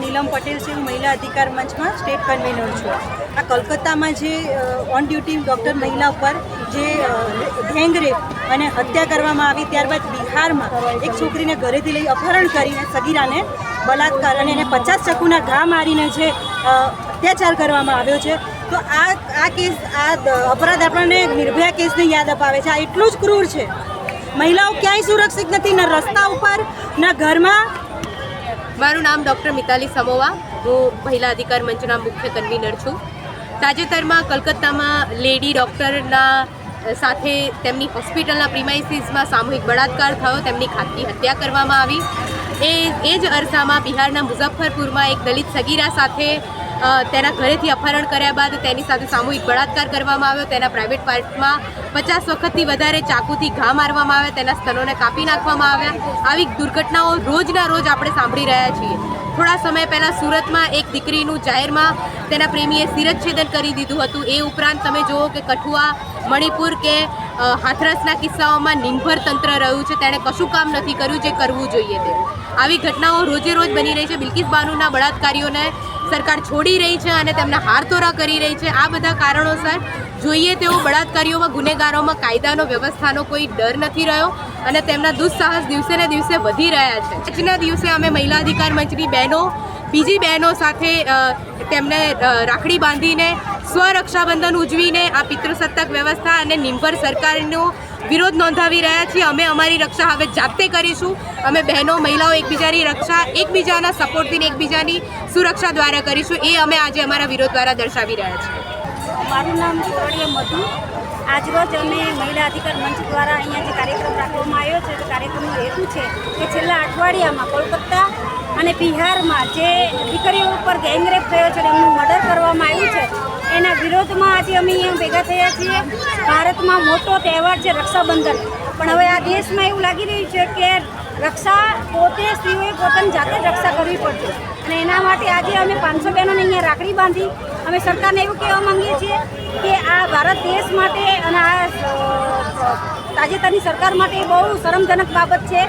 નીલમ પટેલ છે, હું મહિલા અધિકાર મંચમાં સ્ટેટ કન્વીનર છું. આ કલકત્તામાં જે ઓન ડ્યુટી ડૉક્ટર મહિલા ઉપર જે ગેંગ અને હત્યા કરવામાં આવી ત્યારબાદ બિહારમાં એક છોકરીને ઘરેથી લઈ અપહરણ કરીને સગીરાને બલાત્કાર અને એને પચાસ ચકુના ઘા મારીને જે અત્યાચાર કરવામાં આવ્યો છે તો આ આ કેસ આ અપરાધ આપણને નિર્ભયા કેસને યાદ અપાવે છે. આ એટલું જ ક્રૂર છે. મહિલાઓ ક્યાંય સુરક્ષિત નથી, ના રસ્તા ઉપર, ના ઘરમાં. મારું નામ ડૉક્ટર મિતાલી સમોવા. હું મહિલા અધિકાર મંચના મુખ્ય કન્વીનર છું. તાજેતરમાં કલકત્તામાં લેડી ડૉક્ટરના સાથે તેમની હોસ્પિટલના પ્રિમાઇસીસમાં સામૂહિક બળાત્કાર થયો. તેમની ખાનગી હત્યા કરવામાં આવી. એ એ જ અરસામાં બિહારના મુઝફ્ફરપુરમાં એક દલિત સગીરા સાથે તેના ઘરેથી અપહરણ કર્યા બાદ તેની સાથે સામૂહિક બળાત્કાર કરવામાં આવ્યો. તેના પ્રાઇવેટ પાર્ટમાં પચાસ વખતથી વધારે ચાકુથી ઘા મારવામાં આવ્યા. તેના સ્તનોને કાપી નાખવામાં આવ્યા. આવી દુર્ઘટનાઓ રોજના રોજ આપણે સાંભળી રહ્યા છીએ. થોડા સમય પહેલાં સુરતમાં એક દીકરીનું જાહેરમાં તેના પ્રેમીએ શિરચ્છેદન કરી દીધું હતું. એ ઉપરાંત તમે જુઓ કે કઠુઆ, મણિપુર કે હાથરસના કિસ્સાઓમાં નિર્ભર તંત્ર રહ્યું છે. તેણે કશું કામ નથી કર્યું જે કરવું જોઈએ તે. આવી ઘટનાઓ રોજે રોજ બની રહી છે. બિલકિસ બાનુના બળાત્કારીઓને સરકાર છોડી રહી છે અને તેમને હારતોરા કરી રહી છે. આ બધા કારણોસર જોઈએ તેઓ બળાત્કારીઓમાં, ગુનેગારોમાં કાયદાનો, વ્યવસ્થાનો કોઈ ડર નથી રહ્યો અને તેમના દુઃસાહસ દિવસે ને દિવસે વધી રહ્યા છે. આજના દિવસે અમે મહિલા અધિકાર મંચની બહેનો, બીજી બહેનો સાથે તેમને રાખડી બાંધીને સ્વરક્ષાબંધન ઉજવીને આ પિતૃસત્તાક વ્યવસ્થા અને નિંભર સરકારનો વિરોધ નોંધાવી રહ્યા છીએ. અમે અમારી રક્ષા હવે જાતે કરીશું. અમે બહેનો, મહિલાઓ એકબીજાની રક્ષા, એકબીજાના સપોર્ટથી એકબીજાની સુરક્ષા દ્વારા કરીશું. એ અમે આજે અમારા વિરોધ દ્વારા દર્શાવી રહ્યા છીએ. મારું નામ ચોરડિયા મધુ. આજરોજ અમે મહિલા અધિકાર મંચ દ્વારા અહીંયા જે કાર્યક્રમ રાખવામાં આવ્યો છે, તે કાર્યક્રમનો હેતુ છે કે છેલ્લા અઠવાડિયામાં કોલકાતા અને બિહારમાં જે દીકરીઓ ઉપર ગેંગરેપ થયો છે એમનું મર્ડર કરવામાં છે એના વિરોધમાં આજે અમે અહીંયા ભેગા થયા છીએ. ભારતમાં મોટો તહેવાર છે રક્ષાબંધન. પણ હવે આ દેશમાં એવું લાગી રહ્યું છે કે રક્ષા પોતે સ્ત્રીઓએ પોતાની જાતે જ રક્ષા કરવી પડશે. અને એના માટે આજે અમે પાંચસો બહેનોને અહીંયા રાખડી બાંધી અમે સરકારને એવું કહેવા માંગીએ છીએ કે આ ભારત દેશ માટે અને આ તાજેતરની સરકાર માટે બહુ શરમજનક બાબત છે.